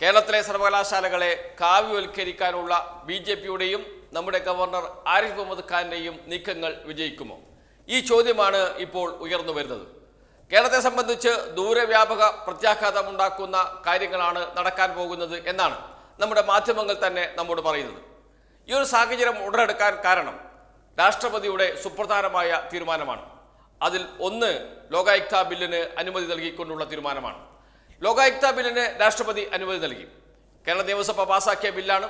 കേരളത്തിലെ സർവകലാശാലകളെ കാവ്യവൽക്കരിക്കാനുള്ള B J പിയുടെയും നമ്മുടെ ഗവർണർ ആരിഫ് മുഹമ്മദ് ഖാന്റെയും നീക്കങ്ങൾ വിജയിക്കുമോ? ഈ ചോദ്യമാണ് ഇപ്പോൾ ഉയർന്നു വരുന്നത്. കേരളത്തെ സംബന്ധിച്ച് ദൂരവ്യാപക പ്രത്യാഘാതം ഉണ്ടാക്കുന്ന കാര്യങ്ങളാണ് നടക്കാൻ പോകുന്നത് എന്നാണ് നമ്മുടെ മാധ്യമങ്ങൾ തന്നെ നമ്മോട് പറയുന്നത്. ഈ ഒരു സാഹചര്യം ഉടലെടുക്കാൻ കാരണം രാഷ്ട്രപതിയുടെ സുപ്രധാനമായ തീരുമാനമാണ്. അതിൽ ഒന്ന് ലോകായുക്ത ബില്ലിന് അനുമതി നൽകിക്കൊണ്ടുള്ള തീരുമാനമാണ്. ലോകായുക്ത ബില്ലിന് രാഷ്ട്രപതി അനുമതി നൽകി. കേരള നിയമസഭ പാസാക്കിയ ബില്ലാണ്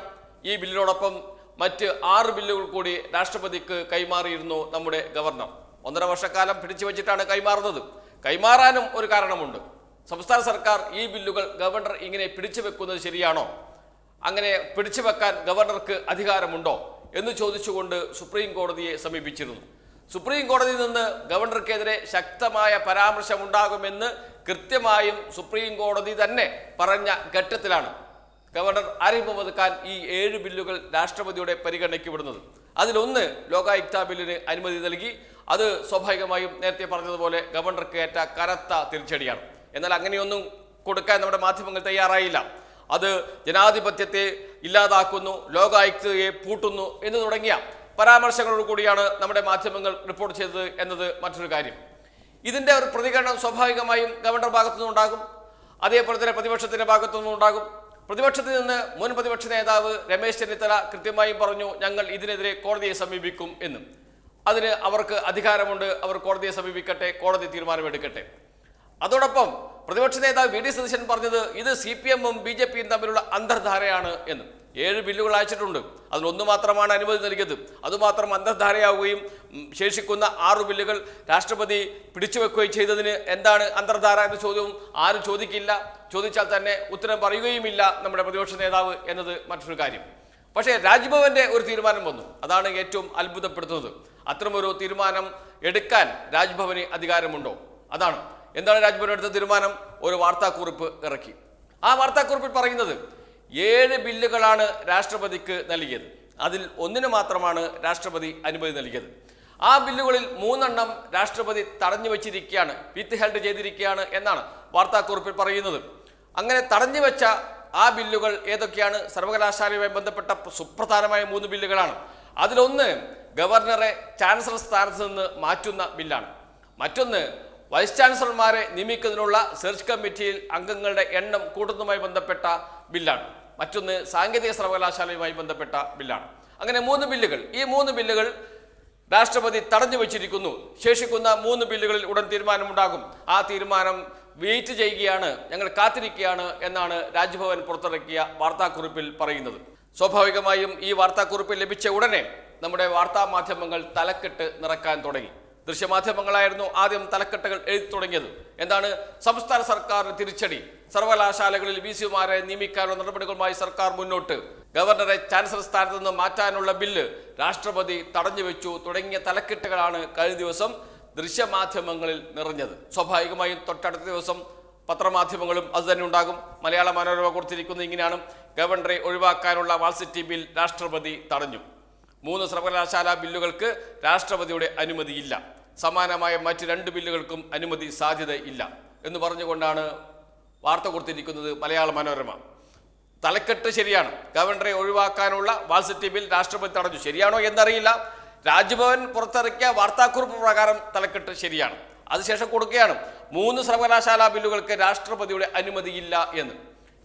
ഈ ബില്ലിനോടൊപ്പം മറ്റ് ആറ് ബില്ലുകൾ കൂടി രാഷ്ട്രപതിക്ക് കൈമാറിയിരുന്നു നമ്മുടെ ഗവർണർ. ഒന്നര വർഷക്കാലം പിടിച്ചു വെച്ചിട്ടാണ് കൈമാറുന്നത്. കൈമാറാനും ഒരു കാരണമുണ്ട്. സംസ്ഥാന സർക്കാർ ഈ ബില്ലുകൾ ഗവർണർ ഇങ്ങനെ പിടിച്ചു വെക്കുന്നത് ശരിയാണോ? അങ്ങനെ പിടിച്ചു വെക്കാൻ ഗവർണർക്ക് അധികാരമുണ്ടോ എന്ന് ചോദിച്ചുകൊണ്ട് സുപ്രീം കോടതിയെ സമീപിച്ചിരുന്നു. സുപ്രീം കോടതിയിൽ നിന്ന് ഗവർണർക്കെതിരെ ശക്തമായ പരാമർശമുണ്ടാകുമെന്ന് കൃത്യമായും സുപ്രീം കോടതി തന്നെ പറഞ്ഞ ഘട്ടത്തിലാണ് ഗവർണർ ആരിഫ് മുഹമ്മദ് ഖാൻ ഈ ഏഴ് ബില്ലുകൾ രാഷ്ട്രപതിയുടെ പരിഗണനയ്ക്ക് വിടുന്നത്. അതിലൊന്ന് ലോകായുക്ത ബില്ലിന് അനുമതി നൽകി. അത് സ്വാഭാവികമായും നേരത്തെ പറഞ്ഞതുപോലെ ഗവർണർക്ക് ഏറ്റ കനത്ത തിരിച്ചടിയാണ്. എന്നാൽ അങ്ങനെയൊന്നും കൊടുക്കാൻ നമ്മുടെ മാധ്യമങ്ങൾ തയ്യാറായില്ല. അത് ജനാധിപത്യത്തെ ഇല്ലാതാക്കുന്നു ലോകായുക്തയെ പൂട്ടുന്നു എന്ന് തുടങ്ങിയ പരാമർശങ്ങളോട് കൂടിയാണ് നമ്മുടെ മാധ്യമങ്ങൾ റിപ്പോർട്ട് ചെയ്തത് എന്നത് മറ്റൊരു കാര്യം. ഇതിന്റെ ഒരു പ്രതികരണം സ്വാഭാവികമായും ഗവർണർ ഭാഗത്തു നിന്നുണ്ടാകും. അതേപോലെ തന്നെ പ്രതിപക്ഷത്തിന്റെ ഭാഗത്തു നിന്നുണ്ടാകും. പ്രതിപക്ഷത്തിൽ നിന്ന് മുൻ പ്രതിപക്ഷ നേതാവ് രമേശ് ചെന്നിത്തല കൃത്യമായും പറഞ്ഞു ഞങ്ങൾ ഇതിനെതിരെ കോടതിയെ സമീപിക്കും എന്നും. അതിന് അവർക്ക് അധികാരമുണ്ട്. അവർ കോടതിയെ സമീപിക്കട്ടെ കോടതി തീരുമാനമെടുക്കട്ടെ. അതോടൊപ്പം പ്രതിപക്ഷ നേതാവ് വി. ഡി. സതീശൻ പറഞ്ഞത് ഇത് സി പി എമ്മും ബി ജെ പിയും തമ്മിലുള്ള അന്തർധാരയാണ് എന്ന്. ഏഴ് ബില്ലുകൾ അയച്ചിട്ടുണ്ട്. അതിലൊന്ന് മാത്രമാണ് അനുമതി നൽകിയത്. അതുമാത്രം അന്തർധാരയാവുകയും ശേഷിക്കുന്ന ആറു ബില്ലുകൾ രാഷ്ട്രപതി പിടിച്ചുവെക്കുകയും ചെയ്തതിന് എന്താണ് അന്തർധാര എന്ന ചോദ്യവും ആരും ചോദിക്കില്ല. ചോദിച്ചാൽ തന്നെ ഉത്തരം പറയുകയുമില്ല നമ്മുടെ പ്രതിപക്ഷ നേതാവ് എന്നത് മറ്റൊരു കാര്യം. പക്ഷേ രാജ്ഭവന്റെ ഒരു തീരുമാനം വന്നു. അതാണ് ഏറ്റവും അത്ഭുതപ്പെടുത്തുന്നത്. അത്തരമൊരു തീരുമാനം എടുക്കാൻ രാജ്ഭവന് അധികാരമുണ്ടോ? അതാണ്. എന്താണ് രാജ്ഭവൻ എടുത്ത തീരുമാനം? ഒരു വാർത്താക്കുറിപ്പ് ഇറക്കി. ആ വാർത്താക്കുറിപ്പിൽ പറയുന്നത് ഏഴ് ബില്ലുകളാണ് രാഷ്ട്രപതിക്ക് നൽകിയത്. അതിൽ ഒന്നിന് മാത്രമാണ് രാഷ്ട്രപതി അനുമതി നൽകിയത്. ആ ബില്ലുകളിൽ മൂന്നെണ്ണം രാഷ്ട്രപതി തടഞ്ഞു വെച്ചിരിക്കുകയാണ് വിത്ത് ഹെൽഡ് ചെയ്തിരിക്കുകയാണ് എന്നാണ് വാർത്താക്കുറിപ്പിൽ പറയുന്നത്. അങ്ങനെ തടഞ്ഞു വെച്ച ആ ബില്ലുകൾ ഏതൊക്കെയാണ്? സർവകലാശാലയുമായി ബന്ധപ്പെട്ട സുപ്രധാനമായ മൂന്ന് ബില്ലുകളാണ്. അതിലൊന്ന് ഗവർണറെ ചാൻസലർ സ്ഥാനത്ത് നിന്ന് മാറ്റുന്ന ബില്ലാണ്. മറ്റൊന്ന് വൈസ് ചാൻസലർമാരെ നിയമിക്കുന്നതിനുള്ള സെർച്ച് കമ്മിറ്റിയിൽ അംഗങ്ങളുടെ എണ്ണം കൂട്ടുന്നതുമായി ബന്ധപ്പെട്ട ബില്ലാണ്. മറ്റൊന്ന് സാങ്കേതിക സർവകലാശാലയുമായി ബന്ധപ്പെട്ട ബില്ലാണ്. അങ്ങനെ മൂന്ന് ബില്ലുകൾ. ഈ മൂന്ന് ബില്ലുകൾ രാഷ്ട്രപതി തടഞ്ഞു വച്ചിരിക്കുന്നു. ശേഷിക്കുന്ന മൂന്ന് ബില്ലുകളിൽ ഉടൻ തീരുമാനമുണ്ടാകും. ആ തീരുമാനം വെയിറ്റ് ചെയ്യുകയാണ് ഞങ്ങൾ കാത്തിരിക്കുകയാണ് എന്നാണ് രാജ്ഭവൻ പുറത്തിറക്കിയ വാർത്താക്കുറിപ്പിൽ പറയുന്നത്. സ്വാഭാവികമായും ഈ വാർത്താക്കുറിപ്പ് ലഭിച്ച ഉടനെ നമ്മുടെ വാർത്താ മാധ്യമങ്ങൾ തലക്കെട്ട് നിറക്കാൻ തുടങ്ങി. ദൃശ്യമാധ്യമങ്ങളായിരുന്നു ആദ്യം തലക്കെട്ടുകൾ എഴുതി തുടങ്ങിയത്. എന്താണ്? സംസ്ഥാന സർക്കാരിന് തിരിച്ചടി. സർവകലാശാലകളിൽ വി സിമാരെ നിയമിക്കാനുള്ള നടപടികളുമായി സർക്കാർ മുന്നോട്ട്. ഗവർണറെ ചാൻസലർ സ്ഥാനത്ത് നിന്ന് മാറ്റാനുള്ള ബില്ല് രാഷ്ട്രപതി തടഞ്ഞു വെച്ചു. തുടങ്ങിയ തലക്കെട്ടുകളാണ് കഴിഞ്ഞ ദിവസം ദൃശ്യമാധ്യമങ്ങളിൽ നിറഞ്ഞത്. സ്വാഭാവികമായും തൊട്ടടുത്ത ദിവസം പത്രമാധ്യമങ്ങളും അത് തന്നെ ഉണ്ടാകും. മലയാള മനോരമ കൊടുത്തിരിക്കുന്നത് ഇങ്ങനെയാണ് ഗവർണറെ ഒഴിവാക്കാനുള്ള വാൾസിറ്റി ബിൽ രാഷ്ട്രപതി തടഞ്ഞു. മൂന്ന് സർവകലാശാല ബില്ലുകൾക്ക് രാഷ്ട്രപതിയുടെ അനുമതിയില്ല. സമാനമായ മറ്റ് രണ്ട് ബില്ലുകൾക്കും അനുമതി സാധ്യതയില്ല. എന്ന് പറഞ്ഞുകൊണ്ടാണ് വാർത്ത കൊടുത്തിരിക്കുന്നത് മലയാള മനോരമ. തലക്കെട്ട് ശരിയാണ്. ഗവർണറെ ഒഴിവാക്കാനുള്ള വാൾസിറ്റി ബിൽ രാഷ്ട്രപതി തടഞ്ഞു. ശരിയാണോ എന്നറിയില്ല. രാജ്ഭവൻ പുറത്തിറക്കിയ വാർത്താക്കുറിപ്പ് പ്രകാരം തലക്കെട്ട് ശരിയാണ്. അതിനുശേഷം കൊടുക്കുകയാണ്. മൂന്ന് സർവകലാശാല ബില്ലുകൾക്ക് രാഷ്ട്രപതിയുടെ അനുമതിയില്ല എന്ന്.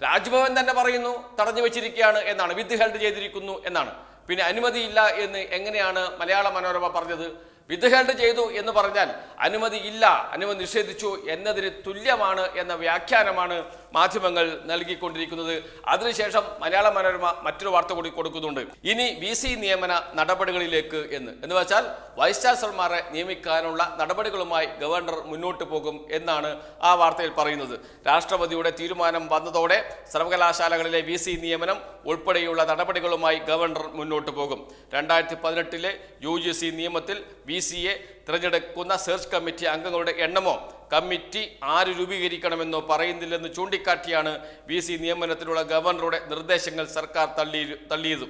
രാജ്ഭവൻ തന്നെ പറയുന്നു തടഞ്ഞു വെച്ചിരിക്കുകയാണ് എന്നാണ്. വിത്ത് ഹെൽഡ് ചെയ്തിരിക്കുന്നു എന്നാണ്. പിന്നെ അനുമതിയില്ല എന്ന് എങ്ങനെയാണ് മലയാള മനോരമ പറഞ്ഞത്? വിത്ത് ചെയ്തു എന്ന് പറഞ്ഞാൽ അനുമതി ഇല്ല അനുമതി നിഷേധിച്ചു എന്നതിന് തുല്യമാണ് എന്ന വ്യാഖ്യാനമാണ് മാധ്യമങ്ങൾ നൽകിക്കൊണ്ടിരിക്കുന്നത്. അതിനുശേഷം മലയാള മനോരമ മറ്റൊരു വാർത്ത കൂടി കൊടുക്കുന്നുണ്ട്. ഇനി വി സി നിയമന നടപടികളിലേക്ക് എന്ന്. എന്ന് വെച്ചാൽ വൈസ് ചാൻസലർമാരെ നിയമിക്കാനുള്ള നടപടികളുമായി ഗവർണർ മുന്നോട്ട് പോകും എന്നാണ് ആ വാർത്തയിൽ പറയുന്നത്. രാഷ്ട്രപതിയുടെ തീരുമാനം വന്നതോടെ സർവകലാശാലകളിലെ വി സി നിയമനം ഉൾപ്പെടെയുള്ള നടപടികളുമായി ഗവർണർ മുന്നോട്ട് പോകും. രണ്ടായിരത്തി പതിനെട്ടിലെ യു ജി സി നിയമത്തിൽ വി സിയെ തിരഞ്ഞെടുക്കുന്ന സെർച്ച് കമ്മിറ്റി അംഗങ്ങളുടെ എണ്ണമോ? കമ്മിറ്റി ആര് രൂപീകരിക്കണമെന്നോ പറയുന്നില്ലെന്ന് ചൂണ്ടിക്കാട്ടിയാണ് വി സി നിയമനത്തിനുള്ള ഗവർണറുടെ നിർദ്ദേശങ്ങൾ സർക്കാർ തള്ളി തള്ളിയത്.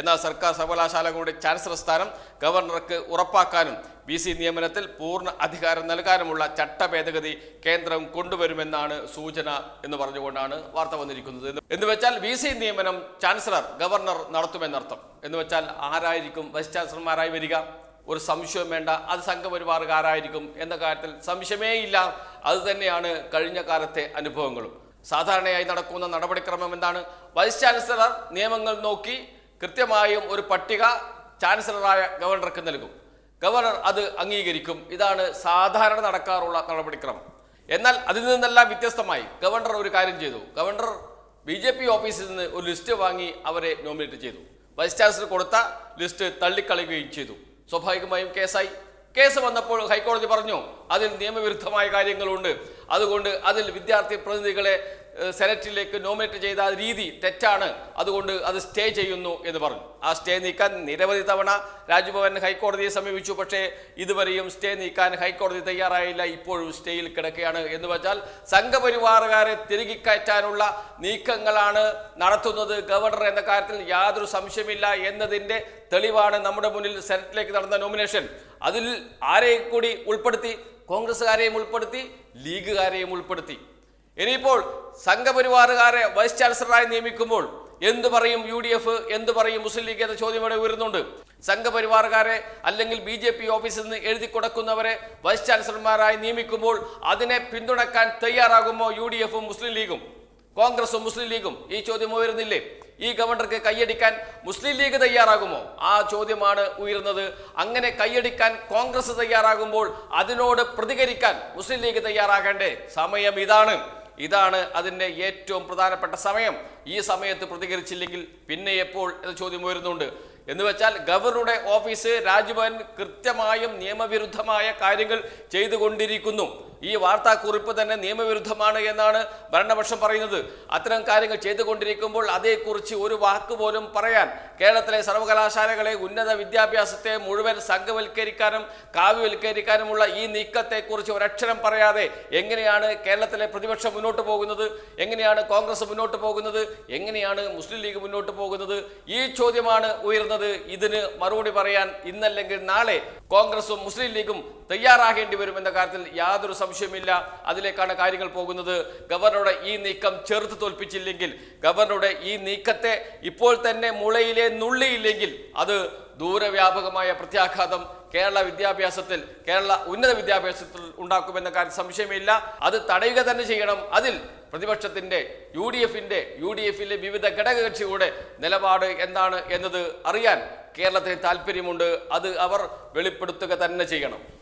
എന്നാൽ സർക്കാർ സർവകലാശാലകളുടെ ചാൻസലർ സ്ഥാനം ഗവർണർക്ക് ഉറപ്പാക്കാനും വി സി നിയമനത്തിൽ പൂർണ അധികാരം നൽകാനുമുള്ള ചട്ട ഭേദഗതി കേന്ദ്രം കൊണ്ടുവരുമെന്നാണ് സൂചന എന്ന് പറഞ്ഞുകൊണ്ടാണ് വാർത്ത വന്നിരിക്കുന്നത്. എന്ന് വെച്ചാൽ വി സി നിയമനം ചാൻസലർ ഗവർണർ നടത്തുമെന്നർത്ഥം. എന്ന് വെച്ചാൽ ആരായിരിക്കും വൈസ് ചാൻസലർമാരായി വരിക? ഒരു സംശയം വേണ്ട. അത് സംഘപരിവാറുകാരായിരിക്കും എന്ന കാര്യത്തിൽ സംശയമേ ഇല്ല. അത് തന്നെയാണ് കഴിഞ്ഞ കാലത്തെ അനുഭവങ്ങളും. സാധാരണയായി നടക്കുന്ന നടപടിക്രമം എന്താണ്? വൈസ് ചാൻസലർ നിയമങ്ങൾ നോക്കി കൃത്യമായും ഒരു പട്ടിക ചാൻസലറായ ഗവർണർക്ക് നൽകും. ഗവർണർ അത് അംഗീകരിക്കും. ഇതാണ് സാധാരണ നടക്കാറുള്ള നടപടിക്രമം. എന്നാൽ അതിൽ നിന്നെല്ലാം വ്യത്യസ്തമായി ഗവർണർ ഒരു കാര്യം ചെയ്തു. ഗവർണർ ബി ജെ പി ഓഫീസിൽ നിന്ന് ഒരു ലിസ്റ്റ് വാങ്ങി അവരെ നോമിനേറ്റ് ചെയ്തു. വൈസ് ചാൻസലർ കൊടുത്ത ലിസ്റ്റ് തള്ളിക്കളയുകയും ചെയ്തു. സ്വാഭാവികമായും കേസായി. കേസ് വന്നപ്പോൾ ഹൈക്കോടതി പറഞ്ഞു അതിൽ നിയമവിരുദ്ധമായ കാര്യങ്ങളുണ്ട്. അതുകൊണ്ട് അതിൽ വിദ്യാർത്ഥി പ്രതിനിധികളെ സെനറ്റിലേക്ക് നോമിനേറ്റ് ചെയ്ത രീതി തെറ്റാണ്. അതുകൊണ്ട് അത് സ്റ്റേ ചെയ്യുന്നു എന്ന് പറഞ്ഞു. ആ സ്റ്റേ നീക്കാൻ നിരവധി തവണ രാജ്ഭവൻ ഹൈക്കോടതിയെ സമീപിച്ചു. പക്ഷേ ഇതുവരെയും സ്റ്റേ നീക്കാൻ ഹൈക്കോടതി തയ്യാറായില്ല. ഇപ്പോഴും സ്റ്റേയിൽ കിടക്കുകയാണ് എന്ന് വെച്ചാൽ സംഘപരിവാറുകാരെ തിരികെ കയറ്റാനുള്ള നീക്കങ്ങളാണ് നടത്തുന്നത്. ഗവർണർ എന്ന കാര്യത്തിൽ യാതൊരു സംശയമില്ല എന്നതിന്റെ തെളിവാണ് നമ്മുടെ മുന്നിൽ സെനറ്റിലേക്ക് നടന്ന നോമിനേഷൻ. അതിൽ ആരെ കൂടി ഉൾപ്പെടുത്തി? കോൺഗ്രസ്സുകാരെയും ഉൾപ്പെടുത്തി ലീഗുകാരെയും ഉൾപ്പെടുത്തി. ഇനിയിപ്പോൾ സംഘപരിവാറുകാരെ വൈസ് ചാൻസലറായി നിയമിക്കുമ്പോൾ എന്തു പറയും യു ഡി എഫ്? എന്തു പറയും മുസ്ലിം ലീഗ് എന്ന ചോദ്യം ഇവിടെ ഉയരുന്നുണ്ട്. സംഘപരിവാറുകാരെ അല്ലെങ്കിൽ ബി ജെ പി ഓഫീസിൽ നിന്ന് എഴുതി കൊടുക്കുന്നവരെ വൈസ് ചാൻസലർമാരായി നിയമിക്കുമ്പോൾ അതിനെ പിന്തുണക്കാൻ തയ്യാറാകുമോ യു ഡി എഫും മുസ്ലിം ലീഗും? കോൺഗ്രസും മുസ്ലിം ലീഗും? ഈ ചോദ്യം ഉയരുന്നില്ലേ? ഈ ഗവർണർക്ക് കൈയടിക്കാൻ മുസ്ലിം ലീഗ് തയ്യാറാകുമോ? ആ ചോദ്യമാണ് ഉയരുന്നത്. അങ്ങനെ കൈയടിക്കാൻ കോൺഗ്രസ് തയ്യാറാകുമ്പോൾ അതിനോട് പ്രതികരിക്കാൻ മുസ്ലിം ലീഗ് തയ്യാറാകേണ്ടേ? സമയം ഇതാണ്. ഇതാണ് അതിന്റെ ഏറ്റവും പ്രധാനപ്പെട്ട സമയം. ഈ സമയത്ത് പ്രതികരിച്ചില്ലെങ്കിൽ പിന്നെ എപ്പോൾ എന്ന ചോദ്യം ഉയരുന്നുണ്ട്. എന്ന് വെച്ചാൽ ഗവർണറുടെ ഓഫീസ് രാജ്ഭവൻ കൃത്യമായും നിയമവിരുദ്ധമായ കാര്യങ്ങൾ ചെയ്തുകൊണ്ടിരിക്കുന്നു. ഈ വാർത്താക്കുറിപ്പ് തന്നെ നിയമവിരുദ്ധമാണ് എന്നാണ് ഭരണപക്ഷം പറയുന്നത്. അത്തരം കാര്യങ്ങൾ ചെയ്തുകൊണ്ടിരിക്കുമ്പോൾ അതേക്കുറിച്ച് ഒരു വാക്ക് പോലും പറയാൻ കേരളത്തിലെ സർവകലാശാലകളെ ഉന്നത വിദ്യാഭ്യാസത്തെ മുഴുവൻ സംഘവൽക്കരിക്കാനും കാവ്യവൽക്കരിക്കാനുമുള്ള ഈ നീക്കത്തെക്കുറിച്ച് ഒരക്ഷരം പറയാതെ എങ്ങനെയാണ് കേരളത്തിലെ പ്രതിപക്ഷം മുന്നോട്ട് പോകുന്നത്? എങ്ങനെയാണ് കോൺഗ്രസ് മുന്നോട്ട് പോകുന്നത്? എങ്ങനെയാണ് മുസ്ലിം ലീഗ് മുന്നോട്ട് പോകുന്നത്? ഈ ചോദ്യമാണ് ഉയർന്നത്. ഇതിന് മറുപടി പറയാൻ ഇന്നല്ലെങ്കിൽ നാളെ കോൺഗ്രസും മുസ്ലിം ലീഗും തയ്യാറാകേണ്ടി വരുമെന്ന കാര്യത്തിൽ യാതൊരു സംശയമില്ല. അതിലേക്കാണ് കാര്യങ്ങൾ പോകുന്നത്. ഗവർണറുടെ ഈ നീക്കം ചെറുത്ത് തോൽപ്പിച്ചില്ലെങ്കിൽ ഗവർണറുടെ ഈ നീക്കത്തെ ഇപ്പോൾ തന്നെ മുളയിലെ നുള്ളിയില്ലെങ്കിൽ അത് ദൂരവ്യാപകമായ പ്രത്യാഘാതം കേരള വിദ്യാഭ്യാസത്തിൽ കേരള ഉന്നത വിദ്യാഭ്യാസത്തിൽ ഉണ്ടാക്കുമെന്ന കാര്യം സംശയമില്ല. അത് തടയുക തന്നെ ചെയ്യണം. അതിൽ പ്രതിപക്ഷത്തിന്റെ യു ഡി എഫിന്റെ യു ഡി എഫിലെ വിവിധ ഘടകകക്ഷികളുടെ നിലപാട് എന്താണ് എന്നത് അറിയാൻ കേരളത്തിന് താല്പര്യമുണ്ട് അത് അവർ വെളിപ്പെടുത്തുക തന്നെ ചെയ്യണം.